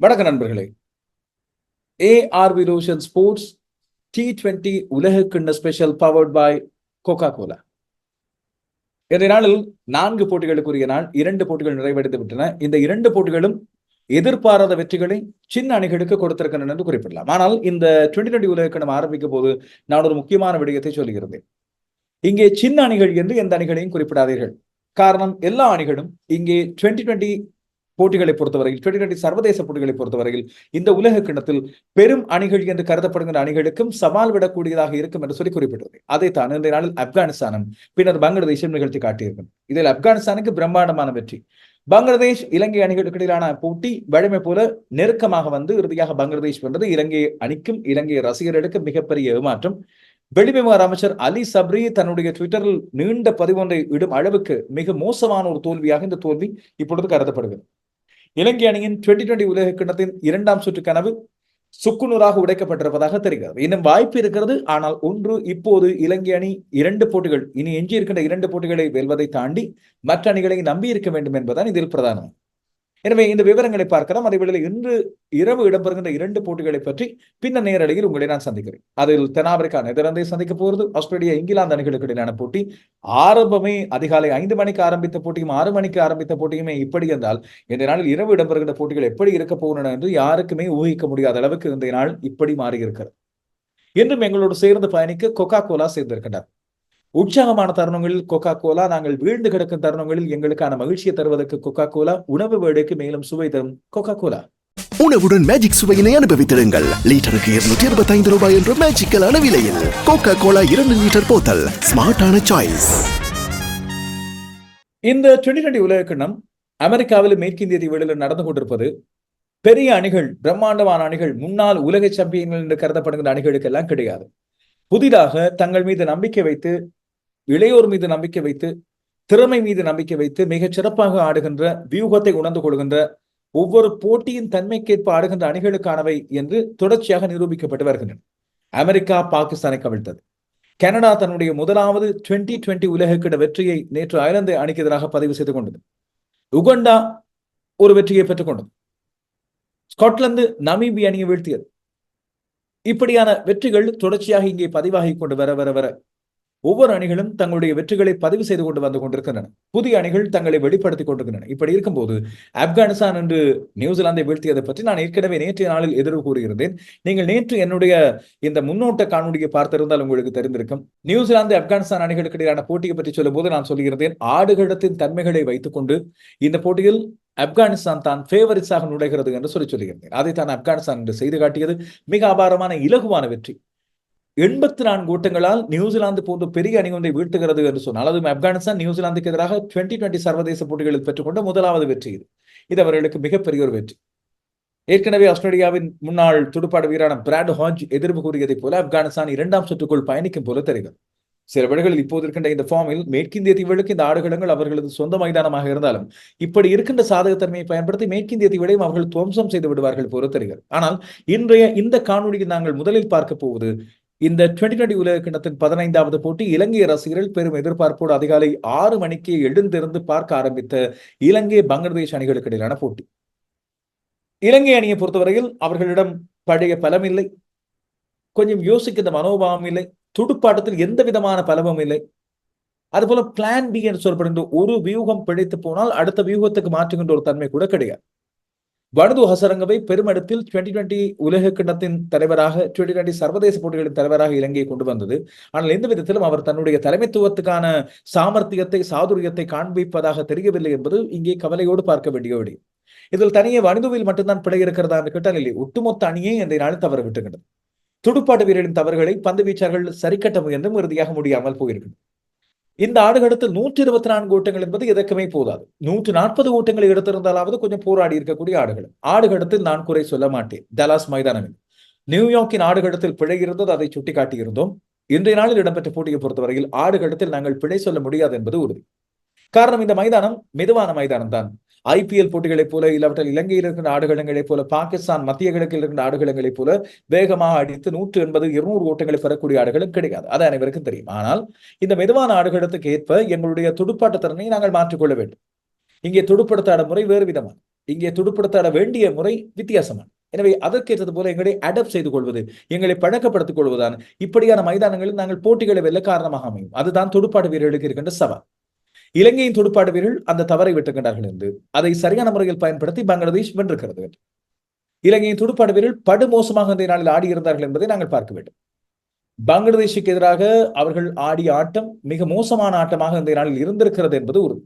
வணக்க நண்பர்களே. ARV Roshan sports T twenty உலக கிண்ண special powered by Coca Cola இன்றைய நாளில் நான்கு போட்டிகளுக்குரிய நாள் இரண்டு போட்டிகள் நிறைவடைந்து விட்டன. இந்த இரண்டு போட்டிகளும் எதிர்பாராத வெற்றிகளை சின்ன அணிகளுக்கு கொடுத்திருக்கின்றன என்று குறிப்பிடலாம். ஆனால் இந்த டுவெண்டி டுவெண்டி உலக ஆரம்பிக்கும் போது நான் ஒரு முக்கியமான விடயத்தை சொல்லியிருந்தேன். இங்கே சின்ன அணிகள் என்று எந்த அணிகளையும் குறிப்பிடாதீர்கள். காரணம் எல்லா அணிகளும் இங்கே டுவெண்டி டுவெண்டி போட்டிகளை பொறுத்தவரையில் டுவெண்டி டுவெண்டி சர்வதேச போட்டிகளை பொறுத்தவரையில் இந்த உலக கிணத்தில் பெரும் அணிகள் என்று கருதப்படுகின்ற அணிகளுக்கும் சவால் விடக்கூடியதாக இருக்கும் என்று சொல்லி குறிப்பிட்டது அதைத்தான் இந்த நாளில் ஆப்கானிஸ்தானும் பின்னர் பங்களாதேஷும் நிகழ்த்தி காட்டியிருக்கும். இதில் ஆப்கானிஸ்தானுக்கு பிரம்மாண்டமான வெற்றி. பங்களாதேஷ் இலங்கை அணிகளுக்கு இடையிலான போட்டி வழமை போல நெருக்கமாக வந்து இறுதியாக பங்களாதேஷ் வென்றது. இலங்கை அணிக்கும் இலங்கை ரசிகர்களுக்கும் மிகப்பெரிய ஏமாற்றம். வெளிவிவகார அமைச்சர் அலி சப்ரி தன்னுடைய ட்விட்டரில் நீண்ட பதிவொன்றை இடும் அளவுக்கு மிக மோசமான ஒரு தோல்வியாக இந்த தோல்வி இப்பொழுது கருதப்படுகிறது. இலங்கை அணியின் டுவெண்டி டுவெண்டி உலக கிண்ணத்தின் இரண்டாம் சுற்று கனவு சுக்குநூறாக உடைக்கப்பட்டிருப்பதாக தெரிகிறது. இன்னும் வாய்ப்பு இருக்கிறது. ஆனால் ஒன்று இப்போது இலங்கை அணி இரண்டு போட்டிகள் இனி எஞ்சி இருக்கின்ற இரண்டு போட்டிகளை வெல்வதை தாண்டி மற்ற அணிகளை நம்பி இருக்க வேண்டும் என்பதுதான் இதில் பிரதானம். எனவே இந்த விவரங்களை பார்க்கலாம். அதே இன்று இரவு இடம்பெறுகின்ற இரண்டு போட்டிகளை பற்றி பின்னர் நேரடியில் உங்களை நான் சந்திக்கிறேன். அதில் தென்னாப்பிரிக்கா நெதர்லாந்தை சந்திக்க போகிறது. ஆஸ்திரேலியா இங்கிலாந்து அணிகளுக்கு இடையிலான போட்டி. ஆரம்பமே அதிகாலை ஐந்து மணிக்கு ஆரம்பித்த போட்டியும் ஆறு மணிக்கு ஆரம்பித்த போட்டியுமே இப்படி இருந்தால் இந்த நாளில் இரவு இடம்பெறுகின்ற போட்டிகள் எப்படி இருக்க போகின்றன என்று யாருக்குமே ஊகிக்க முடியாத அளவுக்கு இந்த நாள் இப்படி மாறியிருக்கிறது. இன்றும் எங்களோடு சேர்ந்து பயணிக்க கொக்கா கோலா சேர்ந்திருக்கின்றார். உற்சாகமான தருணங்களில் கொக்கா கோலா நாங்கள் வீழ்ந்து கிடக்கும் தருணங்களில் எங்களுக்கான மகிழ்ச்சியை தருவதற்கு கொக்கா கோலா உணவு வேடைக்கு மேலும் சுவை தரும் கொக்கா கோலா உணவுடன் மேஜிக் சுவையினை அனுபவித்திடுங்கள் லிட்டருக்கு இருநூற்றி இருபத்தி ஐந்து ரூபாய் என்ற மேஜிக்கலான விலையில் கோகா கோலா இரண்டு லிட்டர் போத்தல் ஸ்மார்ட்டான சாய்ஸ் இந்த டுவெண்டி டுவெண்டி உலக கிண்ணம் அமெரிக்காவில் மேற்கிந்திய தீவுகளில் நடந்து கொண்டிருப்பது பெரிய அணிகள் பிரம்மாண்டமான அணிகள் முன்னாள் உலக சாம்பியன்கள் என்று கருதப்படுகின்ற அணிகளுக்கு எல்லாம் கிடையாது. புதிதாக தங்கள் மீது நம்பிக்கை வைத்து இளையோர் மீது நம்பிக்கை வைத்து திறமை மீது நம்பிக்கை வைத்து மிகச் சிறப்பாக ஆடுகின்ற வியூகத்தை உணர்ந்து கொள்கின்ற ஒவ்வொரு போட்டியின் தன்மைக்கேற்ப ஆடுகின்ற அணிகளுக்கானவை என்று தொடர்ச்சியாக நிரூபிக்கப்பட்டு வருகின்றன. அமெரிக்கா பாகிஸ்தானை கவிழ்த்தது. கனடா தன்னுடைய முதலாவது டுவெண்டி டுவெண்டி உலகக்கிட வெற்றியை நேற்று அயர்லாந்து அணிக்கு எதிராக பதிவு செய்து கொண்டது. உகண்டா ஒரு வெற்றியை பெற்றுக் கொண்டது. ஸ்காட்லாந்து நமீபி அணியை வீழ்த்தியது. இப்படியான வெற்றிகள் தொடர்ச்சியாக இங்கே பதிவாகி கொண்டு வர வர வர ஒவ்வொரு அணிகளும் தங்களுடைய வெற்றிகளை பதிவு செய்து கொண்டு வந்து கொண்டிருக்கின்றன. புதிய அணிகள் தங்களை வெளிப்படுத்திக் கொண்டிருக்கின்றன. இப்படி இருக்கும்போது ஆப்கானிஸ்தான் என்று நியூசிலாந்தை வீழ்த்தியதை பற்றி நான் ஏற்கனவே நேற்றைய நாளில் எதிர்வு கூறியிருந்தேன். நீங்கள் நேற்று என்னுடைய இந்த முன்னோட்ட காணொலியை பார்த்திருந்தால் உங்களுக்கு தெரிந்திருக்கும். நியூசிலாந்து ஆப்கானிஸ்தான் அணிகளுக்கு இடையிலான போட்டியை பற்றி சொல்லும் போது நான் சொல்லியிருந்தேன் ஆடுகளத்தின் தன்மைகளை வைத்துக் கொண்டு இந்த போட்டியில் ஆப்கானிஸ்தான் தான் ஃபேவரிட்ஸாக நுழைகிறது என்று சொல்லி சொல்லியிருந்தேன். அதை தான் ஆப்கானிஸ்தான் என்று செய்து காட்டியது. மிக அபாரமான இலகுவான வெற்றி. எண்பத்தி நான்கு ஓட்டங்களால் நியூசிலாந்து போன்ற பெரிய அணி ஒன்றை வீழ்த்துகிறது என்று சொன்னால் அதுவும் ஆப்கானிஸ்தான் நியூசிலாந்துக்கு எதிராக டுவெண்ட்டி டுவெண்ட்டி சர்வதேச போட்டிகளில் பெற்றுக்கொண்ட முதலாவது வெற்றி இது. இது அவர்களுக்கு மிகப்பெரிய ஒரு வெற்றி. ஏற்கனவே ஆஸ்திரேலியாவின் முன்னாள் துடுப்பாடு வீரான பிராட் ஹாஜ் எதிர்ப்பு கூறியதைப் போல ஆப்கானிஸ்தான் இரண்டாம் சுற்றுக்குள் பயணிக்கும் போல தெரிகிறது. சில வேளைகளில் இப்போது இருக்கின்ற இந்த ஃபார்மில் மேற்கிந்திய தீவுகளுக்கு இந்த ஆடுகளங்கள் அவர்களது சொந்த மைதானமாக இருந்தாலும் இப்படி இருக்கின்ற சாதகத்தன்மையை பயன்படுத்தி மேற்கிந்திய தீவுகளையும் அவர்கள் துவம்சம் செய்து விடுவார்கள் போல தெரிகிறது. ஆனால் இன்றைய இந்த காணொலியில் நாங்கள் முதலில் பார்க்க போவது இந்த டுவெண்டி டுவெண்டி உலக கிண்ணத்தின் பதினைந்தாவது போட்டி இலங்கை ரசிகர்கள் பெரும் எதிர்பார்ப்போடு அதிகாலை ஆறு மணிக்கு எழுந்திருந்து பார்க்க ஆரம்பித்த இலங்கை பங்களாதேஷ் அணிகளுக்கு இடையிலான போட்டி. இலங்கை அணியை பொறுத்தவரையில் அவர்களிடம் பழைய பலம் இல்லை. கொஞ்சம் யோசிக்கின்ற மனோபாவம் இல்லை. துடுப்பாட்டத்தில் எந்த விதமான பலமும் இல்லை. அதுபோல பிளான் பி என்று சொல்லப்படுகின்ற ஒரு வியூகம் பிழைத்து போனால் அடுத்த வியூகத்துக்கு மாற்றுகின்ற ஒரு தன்மை கூட கிடையாது. வனது ஹசரங்கவை பெருமிடத்தில் டுவெண்டி டுவெண்டி உலக கிண்ணத்தின் தலைவராக டுவெண்டி டுவெண்டி சர்வதேச போட்டிகளின் தலைவராக இலங்கையை கொண்டு வந்தது. ஆனால் எந்த விதத்திலும் அவர் தன்னுடைய தலைமைத்துவத்துக்கான சாமர்த்தியத்தை சாதுரியத்தை காண்பிப்பதாக தெரியவில்லை என்பது இங்கே கவலையோடு பார்க்க வேண்டிய இதில் தனியே வனிதுவில் மட்டும்தான் பிழை இருக்கிறதா என்று கேட்டால் இல்லை ஒட்டுமொத்த அணியே இந்த நாளில் தவறு விட்டுகின்றது துடுப்பாட்டு வீரரின் தவறுகளை பந்து வீச்சார்கள் சரிக்கட்ட முயன்றும் இறுதியாக முடியாமல் போயிருக்கிறது இந்த ஆடுகளத்தில் நூற்றி இருபத்தி நான்கு ஓட்டங்கள் என்பது எதற்குமே போதாது. நூற்றி நாற்பது ஓட்டங்களை எடுத்திருந்தாலாவது கொஞ்சம் போராடி இருக்கக்கூடிய ஆடுகள். ஆடுகளத்தில் நான் குறை சொல்ல மாட்டேன். டலாஸ் மைதானமில் நியூயார்க்கின் ஆடுகளத்தில் பிழை இருந்தது அதை சுட்டிக்காட்டியிருந்தோம். இன்றைய நாளில் இடம்பெற்ற போட்டியை பொறுத்தவரையில் ஆடுகளத்தில் நாங்கள் பிழை சொல்ல முடியாது என்பது உறுதி. காரணம் இந்த மைதானம் மெதுவான மைதானம் தான் ஐபிஎல் போட்டிகளைப் போல இல்லாவிட்டால் இலங்கையில் இருக்கின்ற ஆடுகளங்களைப் போல பாகிஸ்தான் மத்திய கிழக்கில் இருக்கின்ற ஆடுகளங்களைப் போல வேகமாக அடித்து நூற்று எண்பது இருநூறு ஓட்டங்களை பெறக்கூடிய ஆடுகளும் கிடையாது. அது அனைவருக்கும் தெரியும். ஆனால் இந்த மெதுவான ஆடுகளத்துக்கு ஏற்ப எங்களுடைய துடுப்பாட்ட திறனை நாங்கள் மாற்றிக்கொள்ள வேண்டும். இங்கே துடுப்படுத்த முறை வேறு விதமான இங்கே துடுப்படுத்தாட வேண்டிய முறை வித்தியாசமான எனவே அதற்கேற்றது போல எங்களை அடாப்ட் செய்து கொள்வது எங்களை பழக்கப்படுத்திக் கொள்வதான் இப்படியான மைதானங்களில் நாங்கள் போட்டிகளை வெல்ல காரணமாக அமையும். அதுதான் துடுப்பாட்டு வீரர்களுக்கு இருக்கின்ற சவால். இலங்கையின் துடுப்பாடு வீரர்கள் அந்த தவறை விட்டுக்கின்றார்கள் என்று. அதை சரியான முறையில் பயன்படுத்தி பங்களாதேஷ் வென்றிருக்கிறது இலங்கையின் துடுப்பாடு வீரர்கள் படுமோசமாக இந்த நாளில் ஆடியிருந்தார்கள் என்பதை நாங்கள் பார்க்க வேண்டும். பங்களாதேஷுக்கு எதிராக அவர்கள் ஆடிய ஆட்டம் மிக மோசமான ஆட்டமாக இந்த நாளில் இருந்திருக்கிறது என்பது உறுதி.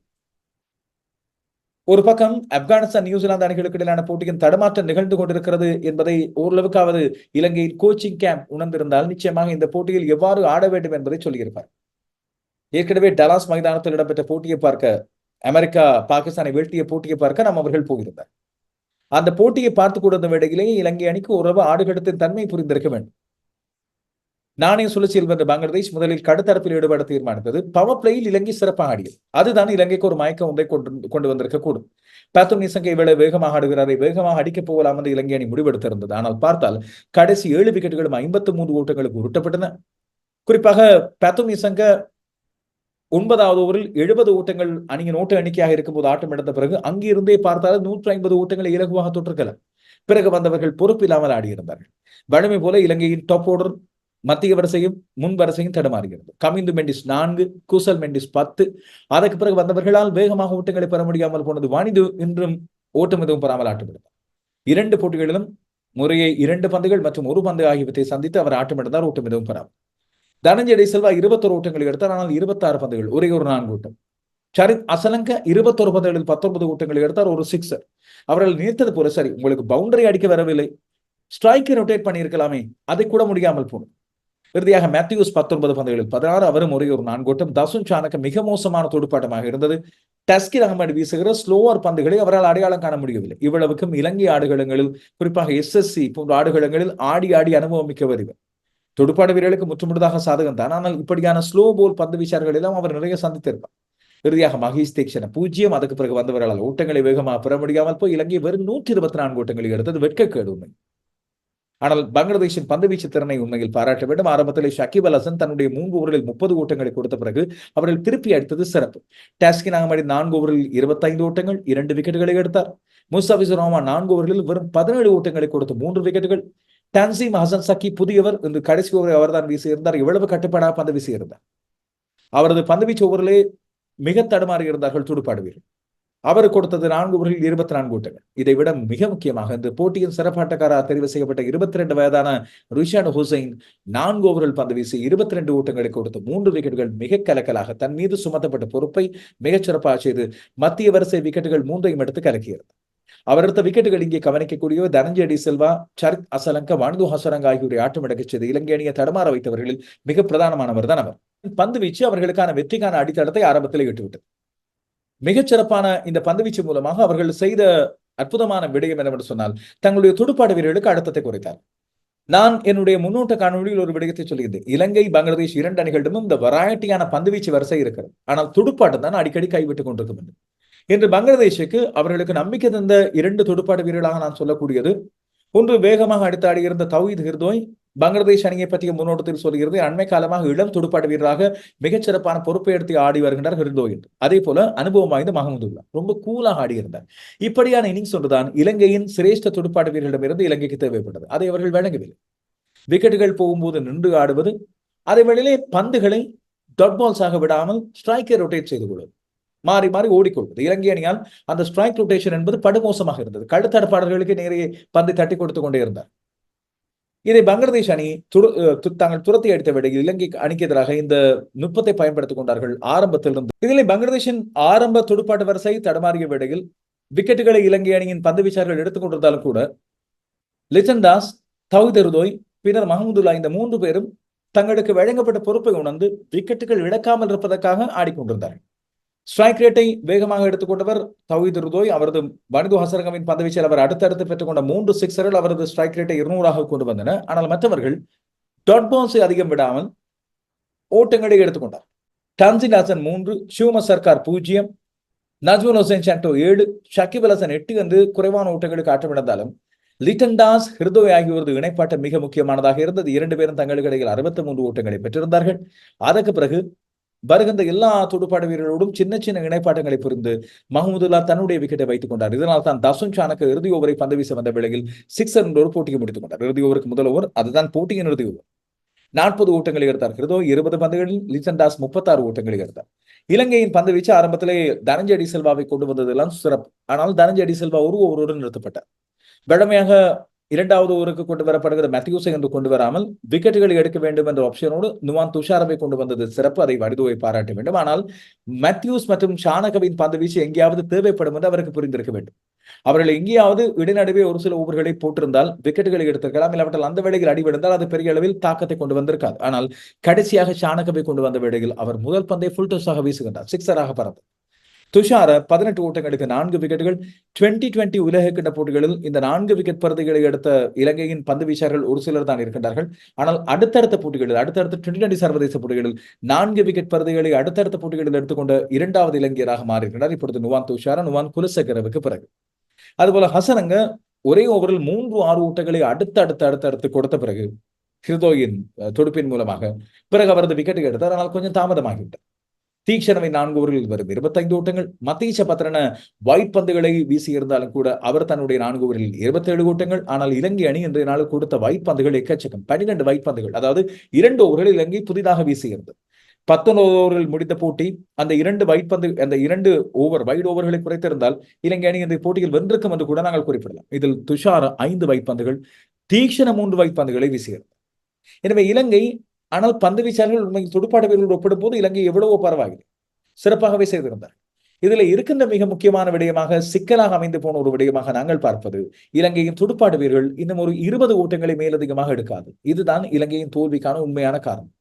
ஒரு பக்கம் ஆப்கானிஸ்தான் நியூசிலாந்து அணிகளுக்கு இடையிலான போட்டியின் தடமாற்றம் நிகழ்ந்து கொண்டிருக்கிறது என்பதை ஓரளவுக்காவது இலங்கையின் கோச்சிங் கேம்ப் உணர்ந்திருந்தால் நிச்சயமாக இந்த போட்டியில் எவ்வாறு ஆட வேண்டும் என்பதை சொல்லியிருப்பார். ஏற்கனவே டலாஸ் மைதானத்தில் இடம்பெற்ற போட்டியை பார்க்க அமெரிக்கா பாகிஸ்தானை வீழ்த்திய போட்டியை பார்க்க நாம் அவர்கள் போயிருந்தார். அந்த போட்டியை பார்த்து கொண்டிருந்த வேடையிலேயே இலங்கை அணிக்கு ஓரளவு ஆடுகளத்தின் தன்மை புரிந்திருக்க வேண்டும். நாணய சுழற்சியில் வந்த பங்களாதேஷ் முதலில் கடுத்தரப்பில் ஈடுபட தீர்மானித்தது. பவர் பிளேயில் இலங்கை சிறப்பாக ஆடியது. அதுதான் இலங்கைக்கு ஒரு மயக்கம் ஒன்றை கொண்டு கொண்டு வந்திருக்க கூடும் பேத்தும் நிசங்க இவ்வளவு வேகமாக ஆடுகிறாரை. வேகமாக அடிக்கப் போகலாம் என்று இலங்கை அணி முடிவெடுத்திருந்தது. ஆனால் பார்த்தால் கடைசி ஏழு விக்கெட்டுகளும் ஐம்பத்து மூன்று ஓட்டங்களுக்கு உருட்டப்பட்டன. குறிப்பாக பேத்தும் நிசங்க ஒன்பதாவது ஓவரில் எழுபது ஓட்டங்கள் அணியின் ஓட்ட எண்ணிக்கையாக இருக்கும்போது ஆட்டம் இழந்த பிறகு அங்கிருந்தே பார்த்தாலும் நூற்றி ஐம்பது ஓட்டங்களை இலகுவாக தொற்றுக்கலாம் பிறகு வந்தவர்கள் பொறுப்பில்லாமல் ஆடியிருந்தார்கள். வழமை போல இலங்கையின் டாப் ஓர்டர் மத்திய வரிசையும் முன் வரிசையும் தடுமாறுகிறது. கமிந்து மெண்டிஸ் நான்கு கூசல் மெண்டிஸ் பத்து. அதற்கு பிறகு வந்தவர்களால் வேகமாக ஓட்டங்களை பெற முடியாமல் போனது வாணிது இன்றும் ஓட்டம் எதுவும் பெறாமல் ஆட்டமிழந்தார் இரண்டு போட்டிகளிலும் முறையே இரண்டு பந்துகள் மற்றும் ஒரு பந்து ஆகியவற்றை சந்தித்து அவர் ஆட்டமிடந்தார் ஓட்டம் எதுவும் பெறாமல். தனஞ்சடை செல்வா இருபத்தொரு ஓட்டங்களை எடுத்தார் ஆனால் இருபத்தாறு பந்துகள் ஒரே ஒரு நான்கு ஓட்டம். சரித் அசலங்க இருபத்தொரு பந்துகளில் பத்தொன்பது ஓட்டங்களை எடுத்தார் ஒரு சிக்ஸர் அவர்கள் நினைத்தது போல சரி உங்களுக்கு பவுண்டரி அடிக்க வரவில்லை. ஸ்ட்ரைக்கை ரொட்டேட் பண்ணியிருக்கலாமே அதை கூட முடியாமல் போகணும் இறுதியாக மேத்யூஸ் பத்தொன்பது பந்துகளில் பதினாறு அவரும் ஒரே ஒரு நான்கு ஓட்டம். தசுன் சானக்கு மிக மோசமான துடுப்பாட்டமாக இருந்தது. டஸ்கில் அகமது வீசுகிற ஸ்லோவர் பந்துகளை அவரால் அடையாளம் காண முடியவில்லை. இவ்வளவுக்கும் இலங்கை ஆடுகளங்களில் குறிப்பாக எஸ்எஸ்சி போன்ற ஆடுகளங்களில் ஆடி ஆடி அனுபவம் வருவேன் துடுப்பாடு வீரர்களுக்கு முற்றுமுழுதாக சாதகம் தான். ஆனால் இப்படியான ஸ்லோ போல் பந்து வீச்சார்கள் எல்லாம் அவர் நிறைய சந்தித்திருப்பார். இறுதியாக மகேஷ் தீக்ஷன பூஜ்ஜியம். அதுக்கு பிறகு வந்தவர்களால் ஓட்டங்களை வேகமாக பெற முடியாமல் போய் இலங்கை வெறும் நூற்றி இருபத்தி நான்கு ஓட்டங்களை எடுத்தது வெட்கக்கேடு உண்மை. ஆனால் பங்களாதேஷின் பந்துவீச்சு திறனை உண்மையில் பாராட்ட வேண்டும். ஆரம்பத்தில் ஷக்கீப் அல் ஹசன் தன்னுடைய மூன்று ஓவரில் முப்பது ஓட்டங்களை கொடுத்த பிறகு அவர்கள் திருப்பி அடித்தது சிறப்பு. டாஸ்கின் அகமடி நான்கு ஓவரில் இருபத்தைந்து ஓட்டங்கள் இரண்டு விக்கெட்டுகளை எடுத்தார். முஸ்தாபிசுர் ரஹ்மான் நான்கு ஓவர்களில் வெறும் பதினேழு ஓட்டங்களை கொடுத்த மூன்று விக்கெட்டுகள் டான்சிம் ஹசன் சக்கி புதியவர் இந்த கடைசி ஓவரை அவர் அவர்தான் வீசியிருந்தார். இவ்வளவு கட்டுப்பாடாக பந்து வீசியிருந்தார். அவரது பந்துவீச்சு ஓவரிலே மிக தடுமாறி இருந்தார்கள் துடுப்பாடு வீரர். அவர் கொடுத்தது நான்கு ஓவரில் இருபத்தி நான்கு ஓட்டங்கள். இதை விட மிக முக்கியமாக இந்த போட்டியின் சிறப்பாட்டக்காராக தெரிவு செய்யப்பட்ட இருபத்தி ரெண்டு வயதான ரிஷாட் ஹுசைன் நான்கு ஓவரில் பந்து வீசி இருபத்தி ரெண்டு ஓட்டங்களை கொடுத்த மூன்று விக்கெட்டுகள் மிக கலக்கலாக தன் மீது சுமத்தப்பட்ட பொறுப்பை மிகச் சிறப்பாக செய்து மத்திய வரிசை விக்கெட்டுகள் மூன்றையும் எடுத்து கலக்கியிருந்தார். அவர் எடுத்த விக்கெட்டுகள் இங்கே கவனிக்கக்கூடிய தனஞ்சயடி செல்வா சரித் அசலங்க வாணிது ஹசரங்க ஆகியோரை ஆட்டமிடக்கச் செய்து இலங்கை அணியை தடமாற வைத்தவர்களில் மிக பிரதானமானவர் தான் அவர். பந்து வீச்சு அவர்களுக்கான வெற்றிக்கான அடித்தளத்தை ஆரம்பத்தில் இட்டுவிட்டது மிகச்சிறப்பான இந்த பந்துவீச்சு மூலமாக அவர்கள் செய்த அற்புதமான விடயம் என்னவென்று சொன்னால் தங்களுடைய துடுப்பாடு வீரர்களுக்கு அழுத்தத்தை குறைத்தார். நான் என்னுடைய முன்னோட்ட காணொலியில் ஒரு விடயத்தை சொல்லியிருந்தேன். இலங்கை பங்களாதேஷ் இரண்டு அணிகளிடமும் இந்த வெரைட்டியான பந்துவீச்சு வரிசை இருக்கிறது. ஆனால் துடுப்பாட்டம் தான் அடிக்கடி கைவிட்டுக் கொண்டிருக்கும் இன்று பங்களாதேஷுக்கு அவர்களுக்கு நம்பிக்கை தந்த இரண்டு துடுப்பாடு வீரர்களாக நான் சொல்லக்கூடியது. ஒன்று வேகமாக அடித்தாடி இருந்த தவீத் ஹிர்தோய் பங்களாதேஷ் அணியை பற்றிய முன்னோட்டத்தில் சொல்கிறது அண்மை காலமாக இளம் துடுப்பாடு வீரராக மிகச்சிறப்பான பொறுப்பை எடுத்து ஆடி வருகின்றார் ஹிர்தோ என்று. அதே போல அனுபவம் வாய்ந்த மஹமுதுல்லா ரொம்ப கூலாக ஆடியிருந்தார். இப்படியான இன்னிங்ஸ் ஒன்றுதான் இலங்கையின் சிரேஷ்ட துடுப்பாடு வீரர்களிடமிருந்து இலங்கைக்கு தேவைப்பட்டது. அதை அவர்கள் வழங்கவில்லை. விக்கெட்டுகள் போகும்போது நின்று ஆடுவது அதே வேளையிலே பந்துகளை டொட் பால்ஸாக விடாமல் ஸ்ட்ரைக்கை ரொட்டேட் செய்து கொள்வது. மாறி மாறி ஓடிக்கொள்வது. இலங்கை அணியால் அந்த ஸ்ட்ரைக் ரொட்டேஷன் என்பது படுமோசமாக இருந்தது. கழுத்தடப்பாளர்களுக்கு நேரே பந்தை தட்டி கொடுத்து கொண்டே இருந்தார். இதை பங்களாதேஷ் அணி துரு தாங்கள் துரத்தி அடித்த வேளையில் இலங்கை அணிக்கு எதிராக இந்த நுட்பத்தை பயன்படுத்திக் கொண்டார்கள் ஆரம்பத்தில் இருந்து இதில் பங்களாதேஷின் ஆரம்ப துடுப்பாட்டு வரிசை தடமாறிய வேளையில் விக்கெட்டுகளை இலங்கை அணியின் பந்து வீச்சார்கள் எடுத்துக்கொண்டிருந்தாலும் கூட லிச்சன் தாஸ் தௌதருதோய் பின்னர் மஹமுதுல்லா இந்த மூன்று பேரும் தங்களுக்கு வழங்கப்பட்ட பொறுப்பை உணர்ந்து விக்கெட்டுகள் இழக்காமல் இருப்பதற்காக ஆடிக்கொண்டிருந்தார்கள். ஸ்ட்ரைக் ரேட்டை வேகமாக எடுத்துக்கொண்டவர் தவீத் ருதோய் அவரது வனிது ஹசரகமின் பதவிச்சில் அவர் அடுத்தடுத்து பெற்றுக்கொண்ட மூன்று சிக்ஸர்கள் அவரது ஸ்ட்ரைக் ரேட்டை இருநூறாக கொண்டு வந்தன. ஆனால் மற்றவர்கள் டாட் பால்ஸை அதிகம் விடாமல் ஓட்டங்களை எடுத்துக்கொண்டார். டான்சின் ஹசன் மூன்று ஷிவம சர்க்கார் பூஜ்ஜியம் நஜ்முல் ஹுசைன் சாண்டோ ஏழு ஷக்கிப் ஹசன் எட்டு என்று குறைவான ஓட்டங்களுக்கு ஆட்டமிழந்தாலும் லிட்டன் டாஸ் ஹிருதோய் ஆகியோரது இணைப்பாட்டம் மிக முக்கியமானதாக இருந்தது. இரண்டு பேரும் தங்களுக்கு இடையில் அறுபத்தி மூன்று ஓட்டங்களை பெற்றிருந்தார்கள். அதற்கு பிறகு வருகின்ற எல்லா துடுப்பாட்ட வீரர்களோடும் சின்ன சின்ன இணைப்பாட்டங்களை புரிந்து மஹமுதுல்லா தன்னுடைய விக்கெட்டை வைத்துக் கொண்டார். இதனால் தான் தசுன் சானக்கு இறுதி ஓவரை பந்து வீச வந்த வேளையில் சிக்ஸர் என்ற ஒரு போட்டியை முடித்துக் கொண்டார். இறுதி ஓவருக்கு முதல் ஓவர் அதுதான் போட்டியின் இறுதி ஓவர் நாற்பது ஓட்டங்களை எடுத்தார் ஹிருதோ இருபது பந்துகளில் லிசன் தாஸ் முப்பத்தாறு ஓட்டங்களை எடுத்தார். இலங்கையின் பந்து வீச்சு ஆரம்பத்திலே தனஞ்சடி செல்வாவை கொண்டு வந்ததெல்லாம் சிறப்பு. ஆனால் தனஞ்சடி செல்வா ஒரு ஓவருடன் நிறுத்தப்பட்டார். வழமையாக இரண்டாவது ஊருக்கு கொண்டு வரப்படுகிற மேத்யூஸை என்று கொண்டு வராமல் விக்கெட்டுகளை எடுக்க வேண்டும் என்ற ஆப்ஷனோடு நுவான் துஷாரவை கொண்டு வந்தது சிறப்பு. அதை வடிதுவை பாராட்ட வேண்டும். ஆனால் மேத்யூஸ் மற்றும் ஷானகவின் பந்து வீச்சு எங்கேயாவது தேவைப்படும் என்று அவருக்கு புரிந்திருக்க வேண்டும். அவர்கள் எங்கேயாவது இடைநடுவே ஒரு சில ஓவர்களை போட்டிருந்தால் விக்கெட்டுகளை எடுத்திருக்கலாம். இல்லாவிட்டால் அந்த வேளையில் அடிவிழுந்தால் அது பெரிய அளவில் தாக்கத்தை கொண்டு வந்திருக்காது. ஆனால் கடைசியாக ஷானகவை கொண்டு வந்த வேளையில் அவர் முதல் பந்தை ஃபுல் டோஸாக வீசுகின்றார். சிக்ஸராக பறந்து. துஷார பதினெட்டு ஓட்டங்களுக்கு நான்கு விக்கெட்டுகள் டுவெண்டி டுவெண்டி உலக கிண்ட போட்டிகளில் இந்த நான்கு விக்கெட் பருதிகளை எடுத்த இலங்கையின் பந்து வீச்சார்கள் ஒரு சிலர் தான் இருக்கின்றார்கள். ஆனால் அடுத்தடுத்த போட்டிகளில் அடுத்தடுத்த டுவெண்டி டுவெண்டி சர்வதேச போட்டிகளில் நான்கு விக்கெட் பருதிகளை அடுத்தடுத்த போட்டிகளில் எடுத்துக்கொண்ட இரண்டாவது இலங்கையராக மாறியிருக்கிறார். இப்பொழுது நுவான் துஷார நுவான் குலசக்கரவுக்கு பிறகு. அதுபோல ஹசனங்க ஒரே ஓவரில் மூன்று ஆறு ஓட்டங்களை அடுத்து அடுத்து அடுத்து அடுத்து கொடுத்த பிறகு ஹிருதோயின் துடுப்பின் மூலமாக பிறகு அவரது விக்கெட்டை எடுத்தார். ஆனால் கொஞ்சம் தாமதமாகிவிட்டார் தீக்ஷணவை நான்கு ஓவர்களில் வரும் இருபத்தைந்து ஓட்டங்கள். மத்தீச பத்திரன வைட் பந்துகளை வீசியிருந்தாலும் கூட அவர் தன்னுடைய நான்கு ஓவரில் இருபத்தேழு ஓட்டங்கள். ஆனால் இலங்கை அணி இன்றைய நாள் கொடுத்த வைட் பந்துகள் எக்கச்சக்கம். பன்னிரண்டு வைட் பந்துகள். அதாவது இரண்டு ஓவர்களில் இலங்கை புதிதாக வீசியிருந்தது பத்தொன்பது ஓவர்கள் முடித்த போட்டி அந்த இரண்டு வைட் பந்து அந்த இரண்டு ஓவர் வைட் ஓவர்களை குறைத்திருந்தால் இலங்கை அணி இந்த போட்டியில் வென்றிருக்கும் என்று கூட நாங்கள் குறிப்பிடலாம். இதில் துஷார் ஐந்து வைட் பந்துகள் தீக்ஷண மூன்று வைட் பந்துகளை வீசியிருந்தார் எனவே இலங்கை ஆனால் பந்து வீச்சாளர்கள் உண்மையில் துடுப்பாட்ட வீரர்கள் ஒப்பிடும் போது இலங்கை எவ்வளவோ பரவாயில்லை. சிறப்பாகவே செய்திருந்தார் இதுல இருக்கின்ற மிக முக்கியமான விடயமாக சிக்கலாக அமைந்து போன ஒரு விடயமாக நாங்கள் பார்ப்பது இலங்கையின் துடுப்பாட்டு வீரர்கள் இன்னும் ஒரு இருபது ஓட்டங்களை மேலதிகமாக எடுக்காது. இதுதான் இலங்கையின் தோல்விக்கான உண்மையான காரணம்.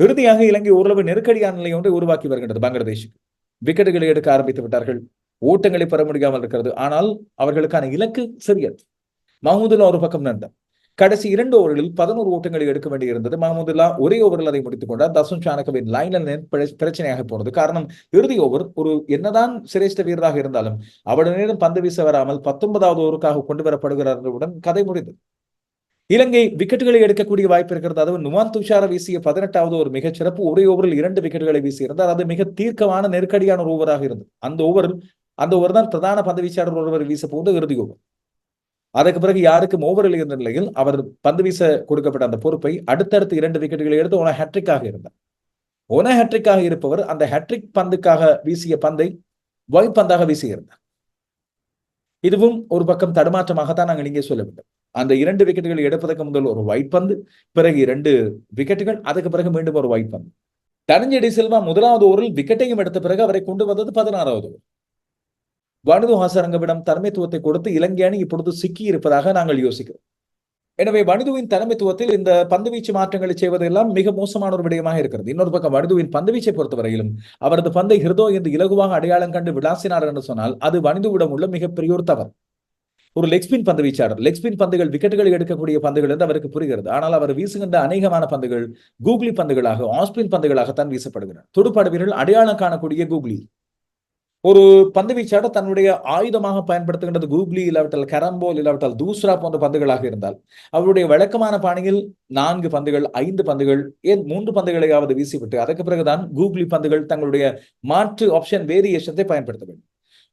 இறுதியாக இலங்கை ஓரளவு நெருக்கடியான நிலை ஒன்றை உருவாக்கி வருகின்றது பங்களாதேஷுக்கு. விக்கெட்டுகளை எடுக்க ஆரம்பித்து விட்டார்கள். ஓட்டங்களை பெற முடியாமல் இருக்கிறது. ஆனால் அவர்களுக்கான இலக்கு சரியது மஹமூதுல்லா ஒரு பக்கம் நடந்தார் கடைசி இரண்டு ஓவர்களில் பதினோரு ஓட்டங்களை எடுக்க வேண்டியிருந்தது. மஹமூதுல்லா ஒரே ஓவரில் அதை முடித்துக் கொண்டார். தசுன் சானகவின் லைனில் பிரச்சனையாக போனது. காரணம் இறுதி ஓவர் ஒரு என்னதான் சிரேஷ்ட வீரராக இருந்தாலும் அவருடன் பந்து வீச வராமல் பத்தொன்பதாவது ஓவருக்காக கொண்டு வரப்படுகிறார்களுடன் கதை முடிந்தது. இலங்கை விக்கெட்டுகளை எடுக்கக்கூடிய வாய்ப்பு இருக்கிறது. அதுவும் நுவான் துஷார வீசிய பதினெட்டாவது ஒரு மிகச் சிறப்பு. ஒரே ஓவரில் இரண்டு விக்கெட்டுகளை வீசியிருந்தார். அது மிக தீர்க்கமான நெருக்கடியான ஒரு ஓவராக இருந்தது. அந்த ஓவரில் அந்த ஓவர் தான் பிரதான பந்து வீச்சாளர் ஒருவர் வீச போது இறுதி ஓவர். அதுக்கு பிறகு யாருக்கும் ஓவர் இருந்த நிலையில் அவர் பந்து வீச கொடுக்கப்பட்ட அந்த பொறுப்பை அடுத்தடுத்து இரண்டு விக்கெட்டுகளை எடுத்து ஒன ஹேட்ரிக்காக இருந்தார். ஒன ஹேட்ரிக்காக இருப்பவர் அந்த ஹேட்ரிக் பந்துக்காக வீசிய பந்தை ஒய் பந்தாக வீசியிருந்தார் இதுவும் ஒரு பக்கம் தடுமாற்றமாகத்தான் நாங்கள் இங்கே சொல்ல வேண்டும். அந்த இரண்டு விக்கெட்டுகளை எடுப்பதற்கு முதல் ஒரு ஒயிட் பந்து பிறகு இரண்டு விக்கெட்டுகள் அதுக்கு பிறகு மீண்டும் ஒரு ஒயிட் பந்து. தனஞ்செடி செல்வா முதலாவது ஓவரில் விக்கெட்டையும் எடுத்த பிறகு அவரை கொண்டு வந்தது பதினாறாவது ஓவர் வனிது ஹாசரங்கவிடம் தலைமைத்துவத்தை கொடுத்து இலங்கை அணி இப்பொழுது சிக்கி இருப்பதாக நாங்கள் யோசிக்கிறோம். எனவே வனிதுவின் தலைமைத்துவத்தில் இந்த பந்துவீச்சு மாற்றங்களை செய்வதெல்லாம் மிக மோசமான ஒரு விடயமாக இருக்கிறது. இன்னொரு பக்கம் வனிதுவின் பந்துவீச்சை பொறுத்தவரையிலும் அவரது பந்தை ஹிருதோ என்று இலகுவாக அடையாளம் கண்டு விளாசினார் என்று சொன்னால் அது வனிதுவிடம் உள்ள மிகப்பெரிய ஒரு தவறு. ஒரு லெக்ஸ்பின் பந்து வீச்சாளர் லெக்ஸ்பின் பந்துகள் விக்கெட்டுகள் எடுக்கக்கூடிய பந்துகள் என்று அவருக்கு புரிகிறது. ஆனால் அவர் வீசுகின்ற அநேகமான பந்துகள் கூகுளி பந்துகளாக ஆஸ்பின் பந்துகளாகத்தான் வீசப்படுகிறார் துடுப்பாடு வீரர்கள் அடையாளம் காணக்கூடிய கூகுளி. ஒரு பந்து வீச்சாட தன்னுடைய ஆயுதமாக பயன்படுத்துகின்றது கூகுளி இல்லாவிட்டால் கரம்போல் இல்லாவிட்டால் தூஸ்ரா போன்ற பந்துகளாக இருந்தால் அவருடைய வழக்கமான பாணியில் நான்கு பந்துகள் ஐந்து பந்துகள் ஏன் மூன்று பந்துகளையாவது வீசிவிட்டு அதற்கு பிறகுதான் கூகுளி பந்துகள் தங்களுடைய மாற்று ஆப்ஷன் வேரியேஷனை பயன்படுத்த வேண்டும்.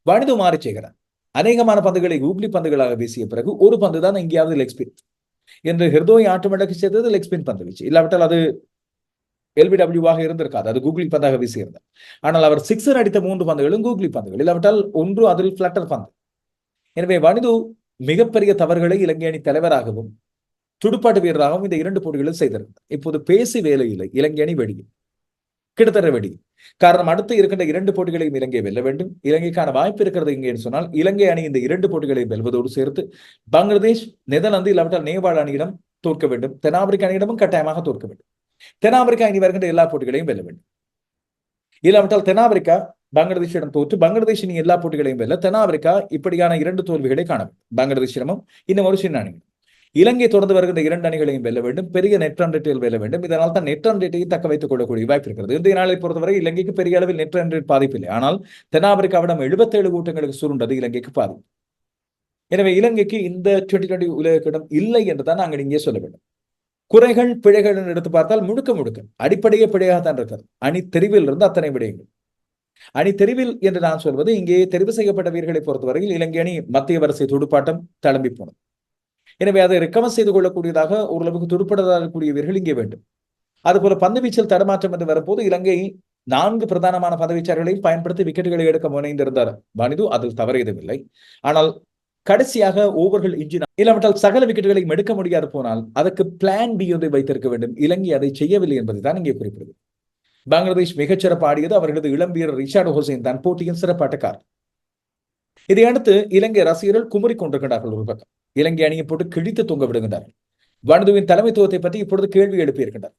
வனிது மாறி செய்கிறார். அநேகமான பந்துகளை கூகுளி பந்துகளாக வீசிய பிறகு ஒரு பந்து தான் எங்கேயாவது லெக்ஸ்பின் என்று ஹிருதோய் ஆட்டோமேட்டிக் செய்தது லெக்ஸ்பின் பந்து வீச்சு. இல்லாவிட்டால் அது எல்பிடபிள்யூவாக இருந்திருக்காது. அது கூகுளி பந்தாக வீசியிருந்தார் ஆனால் அவர் சிக்ஸர் அடித்த மூன்று பந்துகளும் கூகுளி பந்துகள். இல்லாவிட்டால் ஒன்று அதில் பிளட்டர் பந்து. எனவே வனிது மிகப்பெரிய தவறுகளை இலங்கை அணி தலைவராகவும் துடுப்பாட்டு வீரராகவும் இந்த இரண்டு போட்டிகளில் செய்திருந்தார். இப்போது பேசி வேலையில்லை. இலங்கை அணி வெடி கிட்டத்தட்ட வெடி காரணம் அடுத்து இருக்கின்ற இரண்டு போட்டிகளையும் இலங்கை வெல்ல வேண்டும். இலங்கைக்கான வாய்ப்பு இருக்கிறது இங்கேன்னு சொன்னால் இலங்கை அணி இந்த இரண்டு போட்டிகளையும் வெல்வதோடு சேர்த்து பங்களாதேஷ் நெதர்லாந்து இல்லாவிட்டால் நேபாள அணியிடம் தோற்க வேண்டும். தென்னாப்பிரிக்க அணியிடமும் கட்டாயமாக தோற்க வேண்டும். தென்னாப்பிரிக்கா இனி வருகின்ற எல்லா போட்டிகளையும் வெல்ல வேண்டும். இல்லாவிட்டால் தென்னாப்பிரிக்கா பங்களாதேஷிடம் தோற்று பங்களாதேஷ் இனி எல்லா போட்டிகளையும் வெல்ல தென்னாப்பிரிக்கா இப்படியான இரண்டு தோல்விகளை காண வேண்டும். பங்களாதேஷிடமும் இன்னும் ஒரு சின்ன அணியிடம் இலங்கை தொடர்ந்து வருகின்ற இரண்டு அணிகளையும் வெல்ல வேண்டும். பெரிய நெட் ரன் ரேட்டில் வெல்ல வேண்டும். இதனால் தான் நெட் ரன் ரேட்டையும் தக்க வைத்துக் கொள்ளக்கூடிய வாய்ப்பு இருக்கிறது. இந்திய நாளை பொறுத்தவரை இலங்கைக்கு பெரிய அளவில் நெட் ரன் ரேட் பாதிப்பில்லை ஆனால் தென்னாப்பிரிக்காவிடம் எழுபத்தேழு கூட்டங்களுக்கு சுருண்டது இலங்கைக்கு பாதிப்பு. எனவே இலங்கைக்கு இந்த டுவெண்டி டுவெண்டி உலகிடம் இல்லை என்றுதான் நாங்கள் இங்கே சொல்ல வேண்டும். குறைகள் பிழைகள் எடுத்து பார்த்தால் முழுக்க முழுக்க அடிப்படையே பிழையாகத்தான் இருக்கிறது. அணி தெரிவில் இருந்து அத்தனை விடயங்கள். அணி தெரிவில் என்று நான் சொல்வது இங்கே தெரிவு செய்யப்பட்ட வீரர்களை பொறுத்தவரையில் இலங்கை அணி மத்திய வரிசை துடுப்பாட்டம் தளம்பி போனது. எனவே அதை ரெக்கவர் செய்து கொள்ளக்கூடியதாக ஓரளவுக்கு துடுப்படக்கூடிய வீரர்கள் இங்கே வேண்டும். அதுபோல பந்து வீச்சில் தடமாற்றம் என்று வரும்போது இலங்கை நான்கு பிரதானமான பதவிச்சாரர்களையும் பயன்படுத்தி விக்கெட்டுகளை எடுக்க முனைந்திருந்தார். மனிது அதில் தவறியதுமில்லை ஆனால் கடைசியாக ஓவர்கள் இன்ஜின் இல்லாவிட்டால் சகல விக்கெட்டுகளையும் எடுக்க முடியாது போனால் அதற்கு பிளான் பி ஒன்றை வைத்திருக்க வேண்டும். இலங்கை அதை செய்யவில்லை என்பதை தான் இங்கே குறிப்பிடுது. பங்களாதேஷ் மிகச்சிறப்பு ஆடியது அவர்களது இளம் வீரர் ரிஷாட் ஹுசைன் தான் போட்டியின் சிறப்பாட்டக்கார் இதையடுத்து இலங்கை ரசிகர்கள் குமரி கொண்டிருக்கிறார்கள் ஒரு பக்கம். இலங்கை அணியை போட்டு கிழித்து தொங்க விடுகின்றார்கள் வனதுவின் தலைமைத்துவத்தை பற்றி இப்பொழுது கேள்வி எழுப்பியிருக்கின்றார்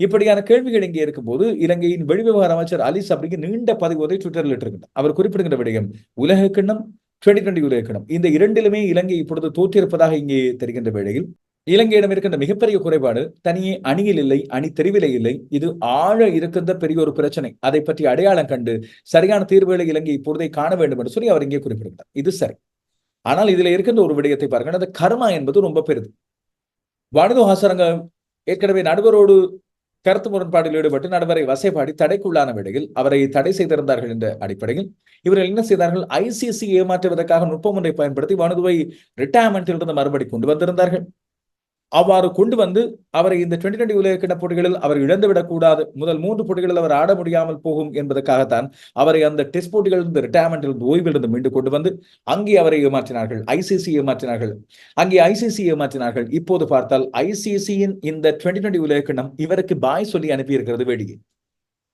இப்படியான கேள்விகள் இங்கே இருக்கும்போது இலங்கையின் வெளிவிவகார அமைச்சர் அலி சப்ரிக்கு நீண்ட பதிவு ஒன்றை ட்விட்டரில் இட்டிருக்கின்றார். அவர் குறிப்பிடுகின்ற விடயம் உலக கிண்ணம் டுவெண்டி டுவெண்டி இந்த இரண்டிலுமே இலங்கை இப்பொழுது தோற்றிருப்பதாக இங்கே தெரிகின்ற வேளையில் இலங்கையிடம் இருக்கின்ற மிகப்பெரிய குறைபாடு தனியே அணியில் இல்லை அணி தெரிவிலே இல்லை இது ஆழ இருக்கின்ற பெரிய ஒரு பிரச்சனை. அதை பற்றி அடையாளம் கண்டு சரியான தீர்வுகளை இலங்கை இப்பொழுதே காண வேண்டும் என்று சொல்லி அவர் இங்கே குறிப்பிடுகிறார். இது சரி. ஆனால் இதுல இருக்கின்ற ஒரு விடயத்தை பாருங்கள். அந்த கர்மா என்பது ரொம்ப பெரிது. வானது ஹாசரங்க ஏற்கனவே நடுவரோடு கருத்து முரண்பாட்டில் ஈடுபட்டு நடுவரை வசைபாடி தடைக்குள்ளான வேளையில் அவரை தடை செய்திருந்தார்கள் என்ற அடிப்படையில் இவர்கள் என்ன செய்தார்கள்? ஐசிசி ஏமாற்றுவதற்காக நுட்பம் ஒன்றை பயன்படுத்தி வனதுவை ரிட்டையர்மெண்டில் இருந்து மறுபடி கொண்டு வந்திருந்தார்கள். அவ்வாறு கொண்டு வந்து அவரை இந்த டுவெண்டி டுவெண்டி உலகக்கிண போட்டிகளில் அவர் இழந்துவிடக்கூடாது முதல் மூன்று போட்டிகளில் அவர் ஆட முடியாமல் போகும் என்பதற்காகத்தான் அவரை அந்த டெஸ்ட் போட்டிகளிலிருந்து இருந்து இருந்து ஓய்விலிருந்து மீண்டு கொண்டு வந்து அங்கே அவரை ஏமாற்றினார்கள். ஐசிசி ஏமாற்றினார்கள். அங்கே ஐசிசி ஏமாற்றினார்கள். இப்போது பார்த்தால் ஐசிசியின் இந்த டுவெண்டி டுவெண்டி உலகக்கிணம் இவருக்கு பாய் சொல்லி அனுப்பியிருக்கிறது வேடிக்கை.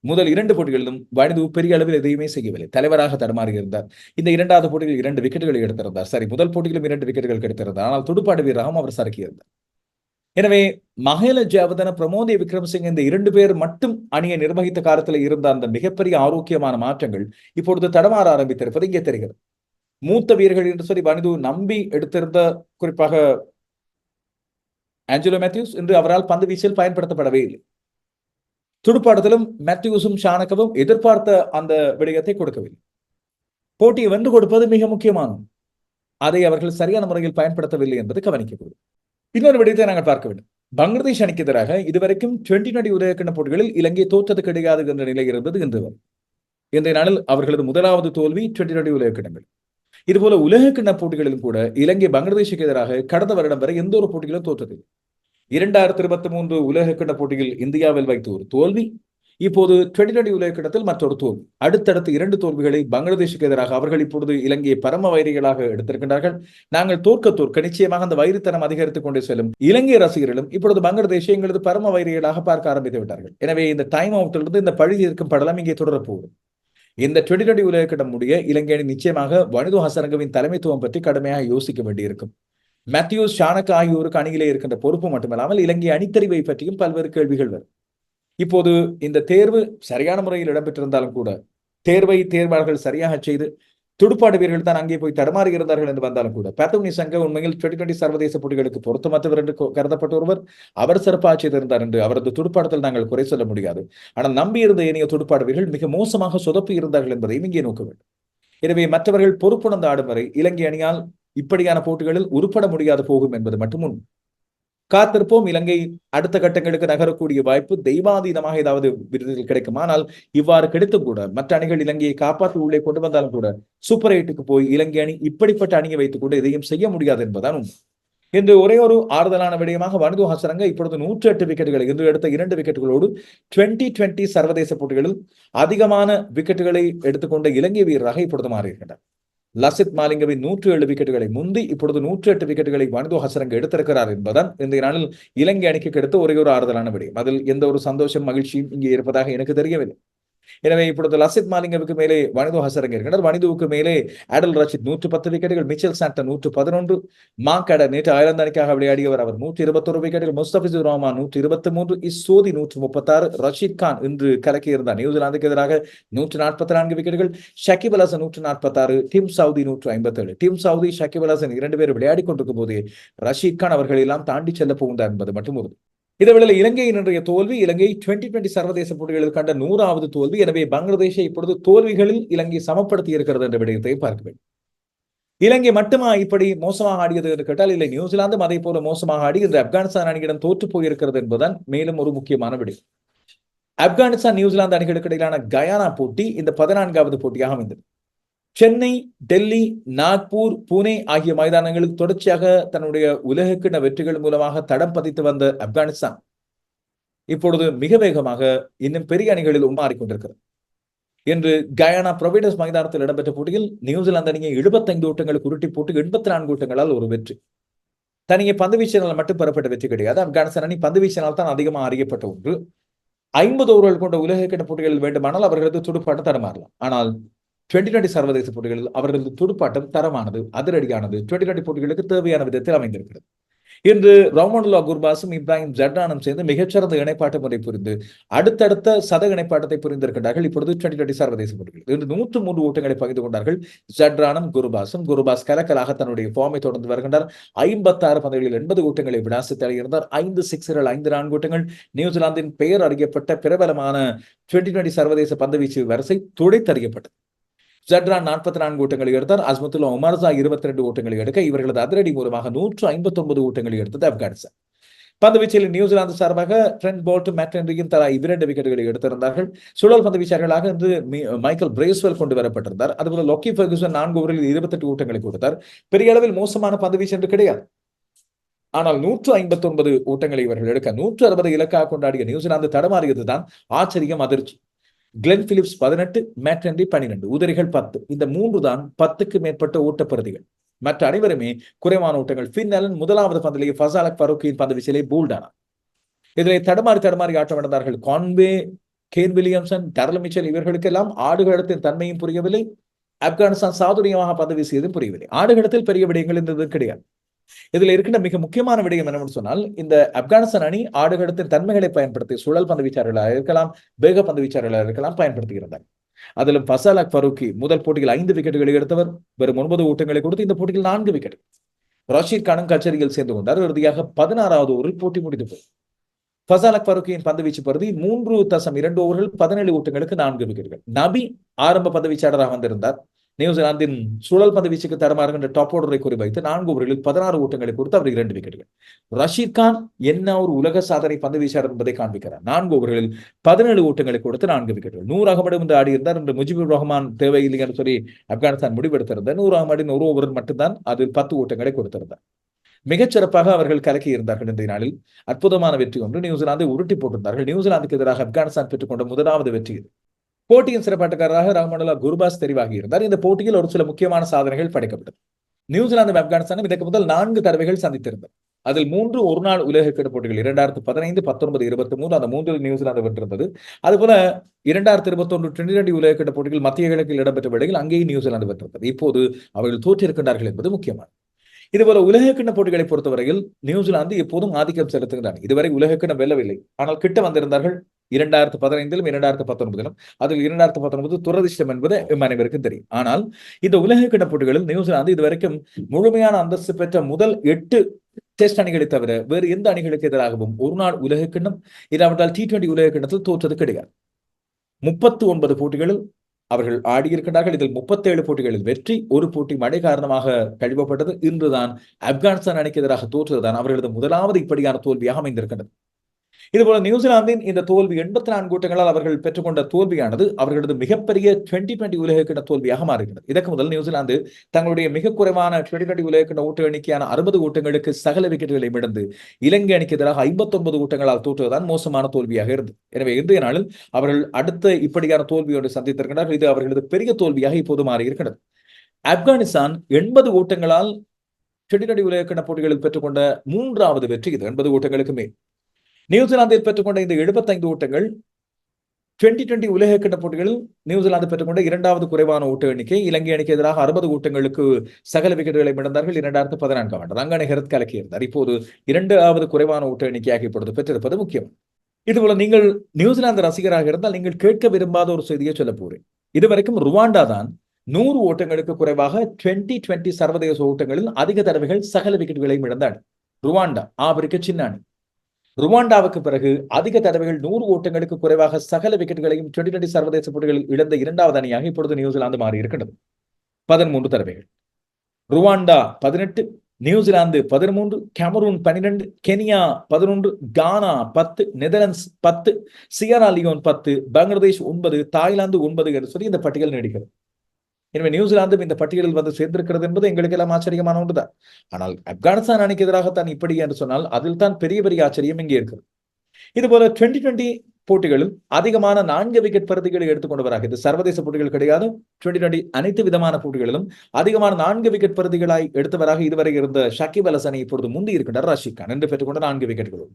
முதல் இரண்டு போட்டிகளிலும் வனிது பெரிய அளவில் எதையுமே செய்யவில்லை. தலைவராக தடுமாறி இருந்தார். இந்த இரண்டாவது போட்டியில் இரண்டு விக்கெட்டுகளை எடுத்திருந்தார். சரி முதல் போட்டியிலும் இரண்டு விக்கெட்டுகள் எடுத்திருந்தார் ஆனால் துடுப்பாடு வீரராகவும் அவர் சறுக்கியிருந்தார். எனவே மகேல ஜாவதன பிரமோதி விக்ரமசிங் இந்த இரண்டு பேர் மட்டும் அணியை நிர்வகித்த காலத்தில் இருந்த அந்த மிகப்பெரிய ஆரோக்கியமான மாற்றங்கள் இப்பொழுது தடமாற ஆரம்பித்திருப்பது இங்கே தெரிகிறது. மூத்த வீரர்கள் என்று சொல்லி வனிது நம்பி எடுத்திருந்த குறிப்பாக ஆஞ்சலோ மேத்யூஸ் இன்று அவரால் பந்து வீச்சில் பயன்படுத்தப்படவே இல்லை. துடுப்பாட்டத்திலும் மேத்யூஸும் ஷானகவும் எதிர்பார்த்த அந்த விடயத்தை கொடுக்கவில்லை. போட்டியை வென்று கொடுப்பது மிக முக்கியமானது. அதை அவர்கள் சரியான முறையில் பயன்படுத்தவில்லை என்பது கவனிக்கக்கூடும் இன்னொரு விடயத்தை நாங்கள் பார்க்க வேண்டும். பங்களாதேஷ் அணிக்கு எதிராக இதுவரைக்கும் டுவெண்டி டுவெண்டி உதயக்கிண்ண போட்டிகளில் இலங்கை தோற்றது கிடையாது என்ற நிலை இருந்தது இன்று வரை. இன்றைய நாளில் அவர்களது முதலாவது தோல்வி டுவெண்டி டுவெண்டி உலகக்கிண்ணங்கள் இதுபோல உலகக்கிண்ண போட்டிகளிலும் கூட இலங்கை பங்களாதேஷுக்கு எதிராக கடந்த வருடம் வரை எந்த ஒரு போட்டிகளும் தோற்றதில்லை. இரண்டாயிரத்தி இருபத்தி மூன்று உலகக்கிண்ண போட்டியில் இந்தியாவில் வைத்து ஒரு தோல்வி இப்போது டுவெண்டி டுவெண்டி மற்றொரு தோல்வி. அடுத்தடுத்து இரண்டு தோல்விகளை பங்களாதேஷுக்கு எதிராக அவர்கள் இப்பொழுது இலங்கையை பரம வைரிகளாக எடுத்திருக்கின்றார்கள். நாங்கள் தோற்க தோற்க நிச்சயமாக அந்த வைரித்தனம் அதிகரித்துக் கொண்டே செல்லும். இலங்கை ரசிகர்களும் இப்பொழுது பங்களாதேஷை எங்களது பரம வைரிகளாக பார்க்க ஆரம்பித்து விட்டார்கள். எனவே இந்த டைம் அவுட்டிலிருந்து இந்த பழி இருக்கும் படலம் இங்கே தொடரப்போகும் இந்த டுவெண்டி டுவெண்டி உலகக்கிடம் முடிய இலங்கை அணி நிச்சயமாக வனிது ஹசரங்கவின் தலைமைத்துவம் பற்றி கடுமையாக யோசிக்க வேண்டியிருக்கும். மேத்யூஸ் ஷானக் ஆகியோருக்கு அணியிலே இருக்கின்ற பொறுப்பு மட்டுமல்லாமல் இலங்கை அணித்தறிவை பற்றியும் பல்வேறு கேள்விகள் வரும். இப்போது இந்த தேர்வு சரியான முறையில் இடம்பெற்றிருந்தாலும் கூட தேர்வை தேர்வாளர்கள் சரியாக செய்து துடுப்பாடு வீரர்கள் தான் அங்கே போய் தடுமாறி இருந்தார்கள் என்று வந்தாலும் கூட பேத்தோனி சங்க உண்மையில் டுவெண்டி டுவெண்டி சர்வதேச போட்டிகளுக்கு பொருத்தமற்றவர் என்று கருதப்பட்ட ஒருவர் அவர் சிறப்பாக செய்திருந்தார் என்று அவரது துடுப்பாட்டத்தில் நாங்கள் குறை சொல்ல முடியாது. ஆனால் நம்பியிருந்த ஏனைய துடுப்பாடு வீரர்கள் மிக மோசமாக சொதப்பி இருந்தார்கள் என்பதையும் இங்கே நோக்க வேண்டும். எனவே மற்றவர்கள் பொறுப்புணர்ந்து ஆடும் வரை இலங்கை அணியால் இப்படியான போட்டிகளில் உருப்பட முடியாது போகும் என்பது மட்டும் உண்மை. காத்திருப்போம். இலங்கை அடுத்த கட்டங்களுக்கு நகரக்கூடிய வாய்ப்பு தெய்வாதீனமாக ஏதாவது விருதுகள் கிடைக்கும். ஆனால் இவ்வாறு கிடைத்தும் கூட மற்ற அணிகள் இலங்கையை காப்பாற்றி உள்ளே கொண்டு வந்தாலும் கூட சூப்பர் எயிட்டுக்கு போய் இலங்கை அணி இப்படிப்பட்ட அணியை வைத்துக் கொண்டு எதையும் செய்ய முடியாது என்பதாலும் இன்று ஒரே ஒரு ஆறுதலான விடயமாக வனது ஹசரங்க இப்பொழுது நூற்றி எட்டு விக்கெட்டுகளை இன்று எடுத்த இரண்டு விக்கெட்டுகளோடு டுவெண்டி டுவெண்டி சர்வதேச போட்டிகளில் அதிகமான விக்கெட்டுகளை எடுத்துக்கொண்ட இலங்கை வீரராக இப்பொழுது மாறியிருக்கின்றார். லசித் மாலிங்கவின் நூற்று ஏழு விக்கெட்டுகளை முந்தி இப்பொழுது நூற்றி எட்டு விக்கெட்டுகளை வனிதோ ஹசரங்க எடுத்திருக்கிறார் என்பதுதான் இந்த நாளில் இலங்கை அணிக்கு கிடைத்த ஒரே ஒரு ஆறுதலான விடயம். அதில் எந்த ஒரு சந்தோஷம் மகிழ்ச்சியும் இங்கே இருப்பதாக எனக்கு தெரியவில்லை. எனவே இப்பொழுது லசித் மாலிங்கவுக்கு மேலே வனிது ஹசரங்க இருக்கின்றனர் வனிதுவுக்கு மேலே ஆடல் ரஷித் நூற்று பத்து விக்கெட்டுகள் மிச்சல் சாண்டன் நூற்று பதினொன்று மாங்கட நேற்று அயர்லாந்து அணிக்காக விளையாடியவர் அவர் நூற்றி இருபத்தொரு விக்கெட்டுகள் முஸ்தபிசுர் ரஹ்மான் நூற்றி இருபத்தி மூன்று இஸ்ஸோதி நூற்று முப்பத்தாறு ரஷீத் கான் இன்று கலக்கியிருந்தார். நியூசிலாந்துக்கு எதிராக நூற்று நாற்பத்தி நான்கு விக்கெட்டுகள் ஷக்கிப் அல் ஹசன் நூற்று நாற்பத்தாறு டிம் சவுதி நூற்று ஐம்பத்தேழு டிம் சவுதி ஷக்கிப் அல் ஹசன் இரண்டு பேர் விளையாடி கொண்டிருக்கும் போது ரஷீத் கான் அவர்கள் எல்லாம் தாண்டி செல்ல போகின்றார் என்பது மட்டும் உறுதி. இதேவேளை இலங்கையின் இன்றைய தோல்வி இலங்கை டுவெண்டி டுவெண்டி சர்வதேச போட்டிகளில் கண்ட நூறாவது தோல்வி எனவே பங்களாதேஷை இப்பொழுது தோல்விகளில் இலங்கை சமப்படுத்தி இருக்கிறது என்ற விடயத்தை பார்க்க வேண்டும். இலங்கை மட்டுமா இப்படி மோசமாக ஆடியது என்று கேட்டால் இல்லை நியூசிலாந்தும் அதே போல மோசமாக ஆடி இன்று ஆப்கானிஸ்தான் அணியிடம் தோற்று போயிருக்கிறது என்பதுதான் மேலும் ஒரு முக்கியமான விடை ஆப்கானிஸ்தான் நியூசிலாந்து அணிகளுக்கு இடையிலான கயானா போட்டி இந்த பதினான்காவது போட்டியாக அமைந்தது. சென்னை டெல்லி நாக்பூர் புனே ஆகிய மைதானங்களில் தொடர்ச்சியாக தன்னுடைய உலகக்கிண வெற்றிகள் மூலமாக தடம் பதித்து வந்த ஆப்கானிஸ்தான் இப்பொழுது மிக வேகமாக இன்னும் பெரிய அணிகளில் உமாறிக்கொண்டிருக்கிறது இன்று என்று கயானா ப்ரொவைடர்ஸ் மைதானத்தில் இடம்பெற்ற போட்டியில் நியூசிலாந்து அணியை எழுபத்தைந்து ஓட்டங்களுக்கு உருட்டி போட்டு எண்பத்தி நான்கு ஓட்டங்களால் ஒரு வெற்றி. தனியே பந்து வீச்சினால் மட்டும் பெறப்பட்ட வெற்றி கிடையாது. ஆப்கானிஸ்தான் அணி பந்து வீச்சினால் தான் அதிகமாக அறியப்பட்ட ஒன்று. ஐம்பது ஓவர்கள் கொண்ட உலகக்கிண போட்டிகளில் வேண்டுமானால் அவர்களது துடுப்பாட்டம் தடுமாறலாம். ஆனால் டுவெண்டி டுவெண்டி சர்வதேச போட்டிகளில் அவர்களது துடுப்பாட்டம் தரமானது அதிரடியானது. டுவெண்டி டுவெண்டி போட்டிகளுக்கு தேவையான விதத்தில் அமைந்திருக்கிறது. இன்று ரவுமண்டுல்லா குர்பாஸும் இப்ராஹிம் ஜர்டானும் சேர்ந்து மிகச்சிறந்த இணைப்பாட்டு முறை புரிந்து அடுத்தடுத்த சத இணைப்பாட்டத்தை புரிந்திருக்கின்றார்கள். இப்பொழுது டுவெண்டி டுவெண்டி சர்வதேச போட்டிகள். இன்று நூற்று மூன்று ஓட்டங்களை பகிர்ந்து கொண்டார்கள் ஜட்ரானும் குருபாஸும். குருபாஸ் கலக்கலாக தன்னுடைய ஃபார்மை தொடர்ந்து வருகின்றார். ஐம்பத்தி ஆறு பந்துகளில் எண்பது ஓட்டங்களை விடாசித்து அடைகிறார் ஐந்து சிக்ஸர்கள் ஐந்து நான்கு ஓட்டங்கள் நியூசிலாந்தின் பெயர் அறியப்பட்ட பிரபலமான டுவெண்டி டுவெண்டி சர்வதேச பந்துவீச்சு வரிசை துடைத்தறியப்பட்டது. ஜட்ரான் நாற்பத்தி நான்கு ஓட்டங்களை எடுத்தார். அஸ்மத்துல்லா உமர்சா இருபத்தி ரெண்டு ஓட்டங்களை எடுக்க இவர்களது அதிரடி மூலமாக நூற்று ஐம்பத்தி ஒன்பது ஓட்டங்களை எடுத்தது ஆப்கானிஸ்தான். பந்துவீச்சில் நியூசிலாந்து சார்பாக ட்ரெண்ட் போல்ட் மேட்ரியும் தலா இரண்டு விக்கெட்டுகளை எடுத்திருந்தார்கள். சுழல் பந்து வீச்சாளர்களாக இன்று மைக்கேல் பிரேஸ்வெல் கொண்டு வரப்பட்டிருந்தார். அதுபோல லொக்கி பெர்குசன் நான்கு ஓவரில் இருபத்தெட்டு ஓட்டங்களை கொடுத்தார். பெரிய அளவில் மோசமான பந்து வீச்சு என்று கிடையாது. ஆனால் நூற்று ஐம்பத்தி ஒன்பது ஓட்டங்களை இவர்கள் எடுக்க நூற்று அறுபது இலக்காக கொண்டாடிய நியூசிலாந்து தடமாறியதுதான் ஆச்சரியம் அதிர்ச்சி. கிளென் பிலிப்ஸ் பதினெட்டு மேட்ரண்டி பன்னிரண்டு உதிரிகள் பத்து. இந்த மூன்று தான் பத்துக்கு மேற்பட்ட ஓட்டப்பிரதிகள் மற்ற அனைவருமே குறைவான ஓட்டங்கள். பின்னலன் முதலாவது பந்திலேயே ஃபசாலக் பரோக்கியின் பந்து வீச்சிலே போல்டானார் இதிலே தடுமாறி தடுமாறி ஆட்டமிழந்தார்கள் Conway Kane Williamson Daryl Mitchell இவர்களுக்கெல்லாம் ஆடுகளத்தின் தன்மையும் புரியவில்லை. ஆப்கானிஸ்தான் சாதுரியமாக பந்து வீசியதும் புரியவில்லை. ஆடுகளத்தில் பெரிய விடயங்கள் இருந்தது கிடையாது. இதுல இருக்கின்ற மிக முக்கியமான விடயம் என்னவென்று சொன்னால் இந்த ஆப்கானிஸ்தான் அணி ஆடுகளத்தின் தன்மைகளை பயன்படுத்தி சுழல் பந்து வீச்சாளர்களாக இருக்கலாம் வேக பந்து வீச்சாளர்களாக இருக்கலாம் பயன்படுத்துகிறார்கள். அதிலும் ஃபசாலக் ஃபருக்கி முதல் போட்டியில் ஐந்து விக்கெட்டுகளை எடுத்தவர் வெறும் ஒன்பது ஓட்டங்களை கொடுத்து இந்த போட்டியில் நான்கு விக்கெட் ரஷீத் கானும் கச்சேரியில் சேர்ந்து கொண்டார். இறுதியாக பதினாறாவது ஓவரில் போட்டி முடிந்தது ஃபசாலக் ஃபரூக்கியின் பந்து பந்துவீச்சு பருதி மூன்று தசம் இரண்டு ஓவர்கள் பதினேழு ஓட்டங்களுக்கு நான்கு விக்கெட்டுகள். நபி ஆரம்ப பந்து வீச்சாளராக வந்திருந்தார். நியூசிலாந்தின் சுழல் பந்து வீச்சுக்கு தரமாறுகின்ற டாப் ஆர்டரை குறிவைத்து நான்கு ஓவர்களில் பதினாறு ஓட்டங்களை கொடுத்து அவர் இரண்டு விக்கெட்டுகள் ரஷீத் கான் என்ன ஒரு உலக சாதனை பந்து வீச்சாளர் என்பதை காண்பிக்கிறார். நான்கு ஓவர்களில் பதினேழு ஓட்டங்களை கொடுத்து நான்கு விக்கெட்டுகள் நூறு அகமடும் என்று ஆடியிருந்தார் என்று முஜிபுர் ரஹ்மான் தேவையில்லை என்று சொல்லி ஆப்கானிஸ்தான் முடிவெடுத்திருந்தார். நூறு அகமடின் ஒரு ஓவர் மட்டும்தான் அதில் பத்து ஓட்டங்களை கொடுத்திருந்தார். மிகச்சிறப்பாக அவர்கள் கலக்கி இருந்தார்கள் இன்றைய நாளில். அற்புதமான வெற்றி ஒன்று நியூசிலாந்தை உருட்டி போட்டிருந்தார்கள். நியூசிலாந்துக்கு எதிராக ஆப்கானிஸ்தான் பெற்றுக்கொண்ட முதலாவது வெற்றி இது. போட்டியின் சிறப்பாட்டக்காரராக ரஹ்மனுல்லா குருபாஸ் தெரிவாகி இருந்தார் இந்த போட்டியில் ஒரு சில முக்கியமான சாதனைகள் படைக்கப்பட்டது. நியூசிலாந்து ஆப்கானிஸ்தானும் இதற்கு முதல் நான்கு தடவைகள் சந்தித்திருந்தது. அதில் மூன்று ஒரு நாள் உலக போட்டிகள் இரண்டாயிரத்து பதினைந்து பத்தொன்பது இருபத்தி மூன்று அந்த மூன்றில் நியூசிலாந்து வென்றிருந்தது. அதுபோல இரண்டாயிரத்தி இருபத்தி ஒன்று டுவெண்டி உலக போட்டிகள் மத்திய கிழக்கில் இடம்பெற்ற வேளையில் அங்கேயும் நியூசிலாந்து வென்றிருந்தது. இப்போது அவர்கள் தோற்றிருக்கின்றார்கள் என்பது முக்கியமானது. இதுபோல உலகக்கிண்ண போட்டிகளை பொறுத்தவரையில் நியூசிலாந்து எப்போதும் ஆதிக்கம் செலுத்துகின்றன. இதுவரை உலகக்கிண்ணம் வெல்லவில்லை. ஆனால் கிட்ட வந்திருந்தார்கள். இரண்டாயிரத்து பதினைந்திலும் இரண்டாயிரத்து பத்தொன்பதிலும். அதில் இரண்டாயிரத்து பத்தொன்பது துரதிர்ஷ்டம் என்பது எம் அனைவருக்கும் தெரியும். ஆனால் இந்த உலகக்கிண்ண போட்டிகளில் நியூசிலாந்து இதுவரைக்கும் முழுமையான அந்தஸ்து பெற்ற முதல் எட்டு டெஸ்ட் அணிகளை தவிர வேறு எந்த அணிகளுக்கு எதிராகவும் ஒரு நாள் உலக கிண்ணம் இல்லாவிட்டால் டி டுவெண்டி உலக கிண்ணத்தில் தோற்றது கிடையாது. முப்பத்து ஒன்பது போட்டிகளில் அவர்கள் ஆடியிருக்கிறார்கள் இதில் முப்பத்தேழு போட்டிகளில் வெற்றி ஒரு போட்டி மழை காரணமாக கழுவப்பட்டது. இன்றுதான் ஆப்கானிஸ்தான் அணிக்கு எதிராக தோற்றுவதுதான் அவர்களது முதலாவது இப்படியான தோல்வியாக அமைந்திருக்கின்றது. இதுபோல நியூசிலாந்தின் இந்த தோல்வி எண்பத்தி நான்கு கூட்டங்களால் அவர்கள் பெற்றுக்கொண்ட தோல்வியானது அவர்களது மிகப்பெரிய டுவெண்டி டுவெண்டி உலகக்கிண தோல்வியாக மாறுகிறது இதற்கு முதல் நியூசிலாந்து தங்களுடைய மிக குறைவான டுவெண்டி டுவெண்டி உலகக்கிண ஓட்ட எண்ணிக்கையான அறுபது ஓட்டங்களுக்கு சகல விக்கெட்டுகளை மிடந்து இலங்கை அணிக்கு எதிராக ஐம்பத்தொன்பது ஓட்டங்களால் தோற்றுவதுதான் மோசமான தோல்வியாக இருந்தது. எனவே இன்றைய நாளில் அவர்கள் அடுத்த இப்படியான தோல்வியோடு சந்தித்திருக்கிறார்கள் இது அவர்களது பெரிய தோல்வியாக இப்போது மாறி இருக்கிறது ஆப்கானிஸ்தான் எண்பது ஓட்டங்களால் செடிநடி டுவெண்டி உலகக்கிண போட்டிகளில் பெற்றுக்கொண்ட மூன்றாவது வெற்றி இது. எண்பது ஓட்டங்களுக்கு மேல். நியூசிலாந்தில் பெற்றுக்கொண்ட இந்த எழுபத்தைந்து ஓட்டங்கள் டுவெண்டி டுவெண்டி உலக கட்ட போட்டிகளில் நியூசிலாந்து பெற்றுக்கொண்ட இரண்டாவது குறைவான ஓட்டு எண்ணிக்கை. இலங்கை அணிக்கு எதிராக அறுபது ஓட்டங்களுக்கு சகல விக்கெட்டுகளை மிடந்தார்கள் இரண்டாயிரத்து பதினான்காம் ஆண்டு. ரங்கனை ஹெரத் கலக்கியிருந்தார். இப்போது இரண்டாவது குறைவான ஓட்டு எண்ணிக்கையாக இப்பொழுது பெற்றிருப்பது முக்கியம். இதுபோல நீங்கள் நியூசிலாந்து ரசிகராக இருந்தால் நீங்கள் கேட்க விரும்பாத ஒரு செய்தியை சொல்ல போறேன். இதுவரைக்கும் ருவாண்டா தான் நூறு ஓட்டங்களுக்கு குறைவாக டுவெண்டி டுவெண்டி சர்வதேச ஓட்டங்களில் அதிக தடவைகள் சகல விக்கெட்டுகளையும் இழந்தார் ருவாண்டா ஆப்பிரிக்க சின்னாணி ருவாண்டாவுக்கு பிறகு அதிக தடவைகள் நூறு ஓட்டங்களுக்கு குறைவாக சகல விக்கெட்டுகளையும் டுவெண்டி டுவெண்டி சர்வதேச போட்டிகளில் இழந்த இரண்டாவது அணியாக இப்பொழுது நியூசிலாந்து மாறி இருக்கின்றது பதிமூன்று தடவைகள். ருவாண்டா பதினெட்டு நியூசிலாந்து பதிமூன்று கேமரூன் பன்னிரண்டு கெனியா பதினொன்று கானா பத்து நெதர்லாண்ட்ஸ் பத்து சியரா லியோன் பத்து பங்களாதேஷ் ஒன்பது தாய்லாந்து ஒன்பது என்று சொல்லி இந்த பட்டியல் நீடிக்கிறது. எனவே நியூசிலாந்தும் இந்த பட்டியலில் வந்து சேர்ந்திருக்கிறது என்பது எங்களுக்கு எல்லாம் ஆச்சரியமான ஒன்றுதான். ஆனால் ஆப்கானிஸ்தான் அணிக்கு எதிராகத்தான் இப்படி என்று சொன்னால் அதில் தான் பெரிய பெரிய ஆச்சரியம் இங்கே இருக்கிறது இதுபோல டுவெண்டி டுவெண்டி போட்டிகளில் அதிகமான நான்கு விக்கெட் பருதிகளை எடுத்துக்கொண்டவராக இது சர்வதேச போட்டிகள் கிடையாது. டுவெண்டி டுவெண்டி அனைத்து விதமான போட்டிகளிலும் அதிகமான நான்கு விக்கெட் பருதிகளாய் எடுத்தவராக இதுவரை இருந்த ஷக்கிப் அலசனை இப்பொழுது முந்தி இருக்கின்றார். ரஷீத் கான் என்று பெற்றுக்கொண்ட நான்கு விக்கெட்டுகளும்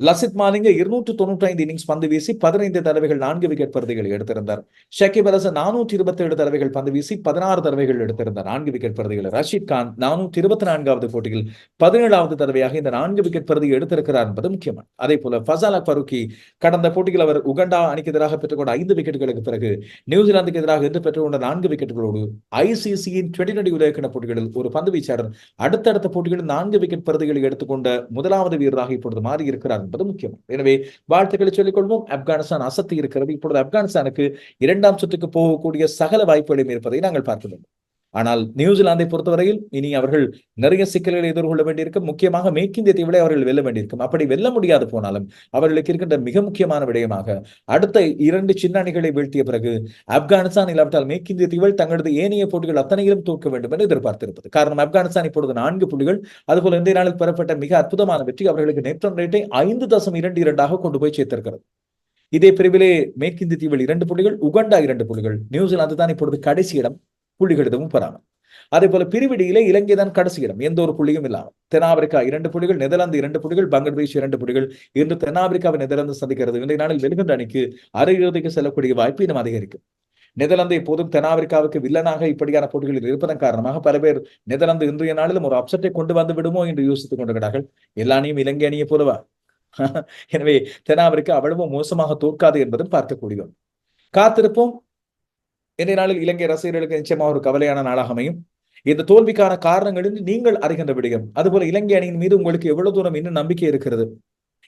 லசித் மாலிங்க இருநூற்று தொண்ணூற்றி ஐந்து இன்னிங்ஸ் பந்து வீசி பதினைந்து தடவைகள் நான்கு விக்கெட் பருதிகளை எடுத்திருந்தார். ஷக்கிப் அல் நானூற்றி இருபத்தி ஏழு தடவைகள் பந்து வீசி பதினாறு தடவைகள் எடுத்திருந்தார். நான்கு விக்கெட் பருதிகளை ரஷீத் கான் நானூற்றி இருபத்தி நான்காவது போட்டியில் பதினேழாவது தடவையாக இந்த நான்கு விக்கெட் பருதி எடுத்திருக்கிறார் என்பது முக்கியமான அதே போல ஃபசாலா பருக்கி கடந்த போட்டியில் அவர் உகண்டா அணிக்கு எதிராக பெற்றுக்கொண்ட ஐந்து விக்கெட்டுகளுக்கு பிறகு நியூசிலாந்துக்கு எதிராக என்று பெற்றுக்கொண்ட நான்கு விக்கெட்டுகளோடு ஐசிசியின் டுவெண்டி டுவெண்டி உலகக்கிண போட்டிகளில் ஒரு பந்து வீச்சாளர் அடுத்தடுத்த போட்டிகளில் நான்கு விக்கெட் பருதிகளை எடுத்துக்கொண்ட முதலாவது வீரராக இப்பொழுது மாறி இருக்கிறார் என்பது முக்கியம். எனவே வாழ்த்துக்களை சொல்லிக் கொள்வோம் ஆப்கானிஸ்தான் அசத்தி இருக்கிறது. இப்பொழுது ஆப்கானிஸ்தானுக்கு இரண்டாம் சுற்றுக்கு போகக்கூடிய சகல வாய்ப்புகளும் இருப்பதை நாங்கள் பார்க்க வேண்டும். ஆனால் நியூசிலாந்தை பொறுத்தவரையில் இனி அவர்கள் நிறைய சிக்கல்களை எதிர்கொள்ள வேண்டியிருக்கும். முக்கியமாக மேற்கிந்திய தீவிலை அவர்கள் வெல்ல வேண்டியிருக்கும். அப்படி வெல்ல முடியாது போனாலும் அவர்களுக்கு இருக்கின்ற மிக முக்கியமான விடயமாக அடுத்த இரண்டு சின்ன அணிகளை வீழ்த்திய பிறகு ஆப்கானிஸ்தான் இல்லாவிட்டால் மேற்கிந்திய தீவில் தங்களது ஏனைய போட்டிகள் அத்தனையிலும் தோற்க வேண்டும் என்று எதிர்பார்த்திருப்பது. காரணம் ஆப்கானிஸ்தான் இப்பொழுது நான்கு புள்ளிகள் அதுபோல் இந்திய நாளில் பெறப்பட்ட மிக அற்புதமான வெற்றி அவர்களுக்கு நெட் ரன் ரேட்டை ஐந்து தசம் இரண்டு இரண்டாக கொண்டு போய் சேர்த்திருக்கிறது. இதே பிரிவிலே மேற்கிந்திய தீவில் இரண்டு புள்ளிகள் உகண்டா இரண்டு புள்ளிகள். நியூசிலாந்து தான் இப்பொழுது கடைசி இடம். புள்ளிகள் எதுவும் பெறாமல். அதே போல பிரிவிடியிலே இலங்கை தான் கடைசி இடம். எந்த ஒரு புள்ளியும் இல்லாமல். தென்னாப்பிரிக்கா இரண்டு புள்ளிகள் நெதர்லாந்து இரண்டு புள்ளிகள் பங்களாதேஷ் இரண்டு புள்ளிகள். இன்று தென்னாப்பிரிக்காவை நெதர்லாந்து சந்திக்கிறது. இன்றைய நாளில் வெல்கின்ற அணிக்கு அரையிறுதிக்கு செல்லக்கூடிய வாய்ப்பு இன்னும் அதிகரிக்கும். நெதர்லாந்து எப்போதும் தென்னாப்பிரிக்காவுக்கு வில்லனாக இப்படியான போட்டிகளில் இருப்பதன் காரணமாக பல பேர் நெதர்லாந்து இன்றைய நாளிலும் ஒரு அப்செட்டை கொண்டு வந்து விடுமோ என்று யோசித்துக் கொண்டிருக்கிறார்கள். எல்லா அணியும் இலங்கை அணியை போலவா? எனவே தென்னாப்பிரிக்கா அவ்வளவு மோசமாக தோற்காது என்பதும் பார்க்கக்கூடிய காத்திருப்போம். இன்றைய நாளில் இலங்கை ரசிகர்களுக்கு நிச்சயமாக ஒரு கவலையான நாளாக அமையும். இந்த தோல்விக்கான காரணங்கள் நீங்கள் அறிகின்ற விடயம். அதுபோல இலங்கை அணியின் மீது உங்களுக்கு எவ்வளவு தூரம் இன்னும் நம்பிக்கை இருக்கிறது?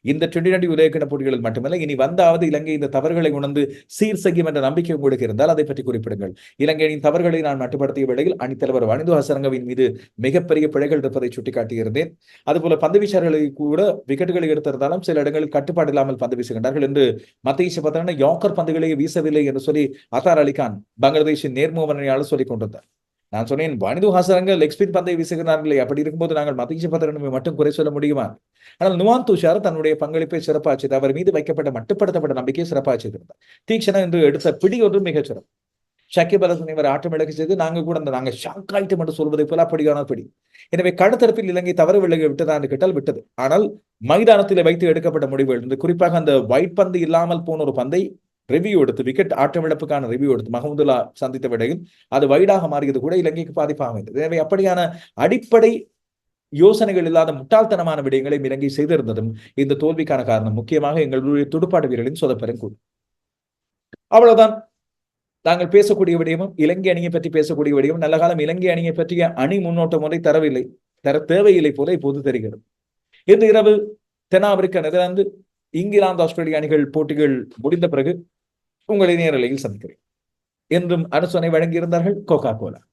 இந்த டுவெண்டி டுவெண்டி உலகக்கிண போட்டிகளில் மட்டுமல்ல இனி வந்தாவது இலங்கை இந்த தவறுகளை உணர்ந்து சீர் செய்யும் என்ற நம்பிக்கை உங்களுக்கு இருந்தால் அதை பற்றி குறிப்பிடுங்கள். இலங்கையின் தவறுகளை நான் மட்டுப்படுத்திய வேளையில் அணித்தலைவர் வனிந்து ஹசரங்கவின் மீது மிகப்பெரிய பிழைகள் இருப்பதை சுட்டிக்காட்டியிருந்தேன். அதுபோல பந்து வீச்சாளர்களை கூட விக்கெட்டுகளை எடுத்திருந்தாலும் சில இடங்களில் கட்டுப்பாடு இல்லாமல் பந்து வீசுகின்றார்கள் என்று மத்திய பார்த்தீங்கன்னா யாக்கர் பந்துகளை வீசவில்லை என்று சொல்லி அத்தார் அலிகான் பங்களாதேஷின் நேர்முகவனையாளர் சொல்லிக் கொண்டிருந்தார். நான் சொன்னேன் வனிது ஹாசரங்க லெக் பந்தை வீசுகிறார்களே அப்படி இருக்கும்போது நாங்கள் மத்திய பத்திரனை மட்டும் குறை சொல்ல முடியுமா? ஆனால் நுவான் துஷார் தன்னுடைய பங்களிப்பை சிறப்பாச்சது அவர் மீது வைக்கப்பட்ட மட்டுப்படுத்தப்பட்ட நம்பிக்கையை சிறப்பாச்சிருந்தார் தீக்ஷணா என்று எடுத்த பிடி ஒன்றும் மிகச் சிறப்பு. ஷக்கிப் அலசன் இவர் ஆட்டம் இழக்க செய்து நாங்கள் கூட அந்த நாங்கள் ஷாக் ஆயிட்டம் என்று சொல்வதை போல அப்படியான பிடி. எனவே கடத்தரப்பில் இலங்கை தவறு விலகி விட்டதா என்று கேட்டால் விட்டது. ஆனால் மைதானத்தில் வைத்து எடுக்கப்பட்ட முடிவுகள். குறிப்பாக அந்த ஒயிட் பந்து இல்லாமல் போன ஒரு பந்தை ரிவ்யூ எடுத்து விக்கெட் ஆட்டமிழப்புக்கான ரிவ்யூ எடுத்து மஹமுதுல்லா சந்தித்த விடையில் அது வைடாக மாறியது கூட இலங்கைக்கு பாதிப்பாக அமைந்தது. எனவே அப்படியான அடிப்படை யோசனைகள் இல்லாத முட்டாள்தனமான விடயங்களை இலங்கை செய்திருந்ததும் இந்த தோல்விக்கான காரணம். முக்கியமாக எங்களுடைய துடுப்பாட்டு வீரர்களின் சொதப்பெறும் கூடும் அவ்வளவுதான். நாங்கள் பேசக்கூடிய விடயமும் இலங்கை அணியை பற்றி பேசக்கூடிய விடயமும் நல்ல காலம் இலங்கை அணியை பற்றிய அணி முன்னோட்டம் ஒன்றை தரவில்லை தர தேவையில்லை போல இப்போது தெரிகிறது. இன்று இரவு தென்னாப்பிரிக்கா நெதர்லாந்து இங்கிலாந்து ஆஸ்திரேலிய அணிகள் போட்டிகள் முடிந்த பிறகு உங்களை நேரலையில் சந்திக்கிறேன். என்றும் அரசனை வழங்கியிருந்தார்கள் கோகா கோலா